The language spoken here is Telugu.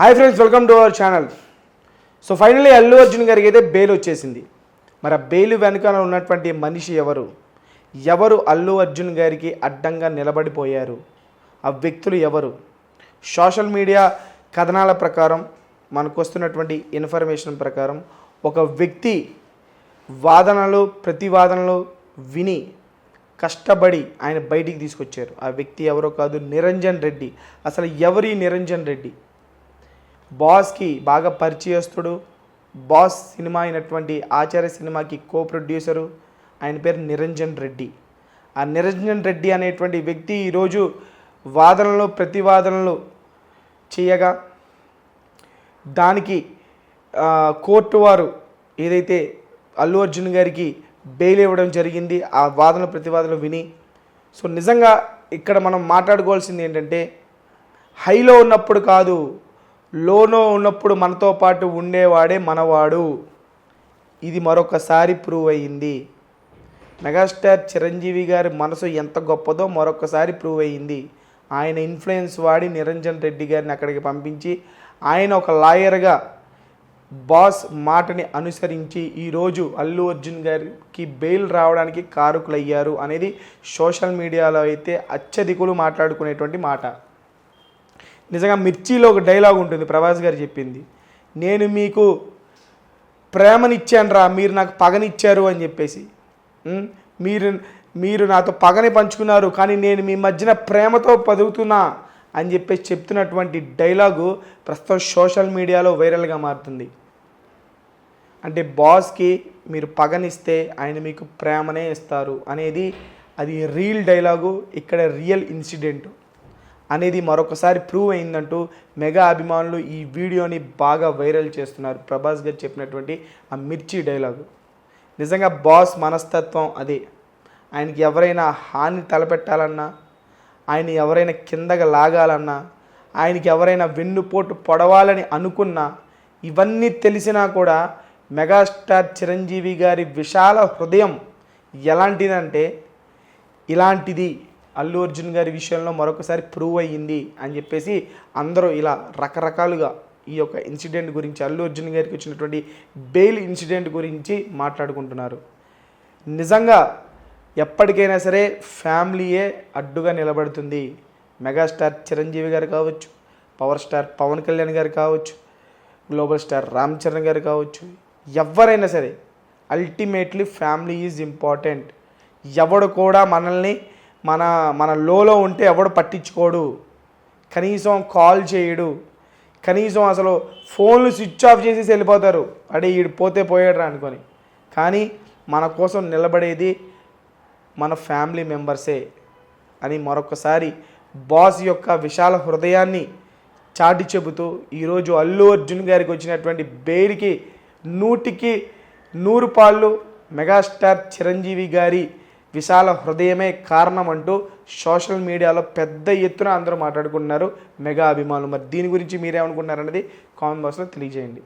Hi friends welcome to our channel so finally Allu Arjun గారికి అయితే బెయిల్ వచ్చేసింది. మరి ఆ బెయిల్ వెనుకాల ఉన్నటువంటి మనిషి ఎవరు? ఎవరు అల్లు అర్జున్ గారికి అడ్డంగా నిలబడిపోయారు? ఆ వ్యక్తులు ఎవరు? సోషల్ మీడియా కథనాల ప్రకారం మనకు వస్తున్నటువంటి ఇన్ఫర్మేషన్ ప్రకారం ఒక వ్యక్తి వాదనలు ప్రతివాదనలు విని కష్టపడి ఆయన బయటికి తీసుకొచ్చారు. ఆ వ్యక్తి ఎవరో కాదు నిరంజన్ రెడ్డి. అసలు ఎవరి నిరంజన్ రెడ్డి? బాస్కి బాగా పరిచయస్తుడు. బాస్ సినిమా అయినటువంటి ఆచార్య సినిమాకి కో ప్రొడ్యూసరు ఆయన పేరు నిరంజన్ రెడ్డి. ఆ నిరంజన్ రెడ్డి అనేటువంటి వ్యక్తి ఈరోజు వాదనలు ప్రతివాదనలు చేయగా దానికి కోర్టు వారు ఏదైతే అల్లు అర్జున్ గారికి బెయిల్ ఇవ్వడం జరిగింది ఆ వాదనలు ప్రతివాదనలు విని సో నిజంగా ఇక్కడ మనం మాట్లాడుకోవాల్సింది ఏంటంటే హైలో ఉన్నప్పుడు కాదు లోనో ఉన్నప్పుడు మనతో పాటు ఉండేవాడే మనవాడు. ఇది మరొకసారి ప్రూవ్ అయ్యింది మెగాస్టార్ చిరంజీవి గారి మనసు ఎంత గొప్పదో మరొకసారి ప్రూవ్ అయ్యింది ఆయన ఇన్ఫ్లుయెన్స్ వాడి నిరంజన్ రెడ్డి గారిని అక్కడికి పంపించి ఆయన ఒక లాయర్గా బాస్ మాటని అనుసరించి ఈరోజు అల్లు అర్జున్ గారికి బెయిల్ రావడానికి కారకులయ్యారు అనేది సోషల్ మీడియాలో అయితే అత్యధికులు మాట్లాడుకునేటువంటి మాట. నిజంగా మిర్చిలో ఒక డైలాగ్ ఉంటుంది ప్రభాస్ గారు చెప్పింది. నేను మీకు ప్రేమనిచ్చాను రా మీరు నాకు పగనిచ్చారు అని చెప్పేసి. మీరు మీరు నాతో పగని పంచుకున్నారు కానీ నేను మీ మధ్యన ప్రేమతో పదుగుతున్నా అని చెప్పేసి చెప్తున్నటువంటి డైలాగు ప్రస్తుతం సోషల్ మీడియాలో వైరల్గా మారుతుంది. అంటే బాస్కి మీరు పగనిస్తే ఆయన మీకు ప్రేమనే ఇస్తారు అనేది అది రీల్ డైలాగు ఇక్కడ రియల్ ఇన్సిడెంట్. అనేది మరొకసారి ప్రూవ్ అయిందంటూ మెగా అభిమానులు ఈ వీడియోని బాగా వైరల్ చేస్తున్నారు. ప్రభాస్ గారు చెప్పినటువంటి ఆ మిర్చి డైలాగు నిజంగా బాస్ మనస్తత్వం అదే. ఆయనకి ఎవరైనా హాని తలపెట్టాలన్నా ఆయన ఎవరైనా కిందగా లాగాలన్నా ఆయనకి ఎవరైనా వెన్నుపోటు పొడవాలని అనుకున్నా ఇవన్నీ తెలిసినా కూడా మెగాస్టార్ చిరంజీవి గారి విశాల హృదయం ఎలాంటిదంటే ఇలాంటిది అల్లు అర్జున్ గారి విషయంలో మరొకసారి ప్రూవ్ అయ్యింది అని చెప్పేసి అందరూ ఇలా రకరకాలుగా ఈ యొక్క ఇన్సిడెంట్ గురించి అల్లు అర్జున్ గారికి వచ్చినటువంటి బెయిల్ ఇన్సిడెంట్ గురించి మాట్లాడుకుంటున్నారు. నిజంగా ఎప్పటికైనా సరే ఫ్యామిలీయే అడ్డుగా నిలబడుతుంది. మెగాస్టార్ చిరంజీవి గారు కావచ్చు పవర్ స్టార్ పవన్ కళ్యాణ్ గారు కావచ్చు గ్లోబల్ స్టార్ రామ్ చరణ్ గారు కావచ్చు ఎవరైనా సరే అల్టిమేట్లీ ఫ్యామిలీ ఈజ్ ఇంపార్టెంట్ ఎవడు కూడా మనల్ని మన మన లోలో ఉంటే ఎవడు పట్టించుకోడు. కనీసం కాల్ చేయడు. కనీసం అసలు ఫోన్లు స్విచ్ ఆఫ్ చేసేసి వెళ్ళిపోతారు. అడే ఈడు పోతే పోయాడు అనుకొని. కానీ మన కోసం నిలబడేది మన ఫ్యామిలీ మెంబర్సే అని మరొకసారి బాస్ యొక్క విశాల హృదయాన్ని చాటి చెబుతూ ఈరోజు అల్లు అర్జున్ గారికి వచ్చినటువంటి బెయిల్కి నూటికి నూరు పాళ్ళు మెగాస్టార్ చిరంజీవి గారి విశాల హృదయమే కారణం అంటూ సోషల్ మీడియాలో పెద్ద ఎత్తున అందరూ మాట్లాడుకుంటున్నారు. మెగా అభిమానులు. మరి దీని గురించి మీరేమనుకుంటున్నారనేది కామెంట్ బాక్స్లో తెలియజేయండి.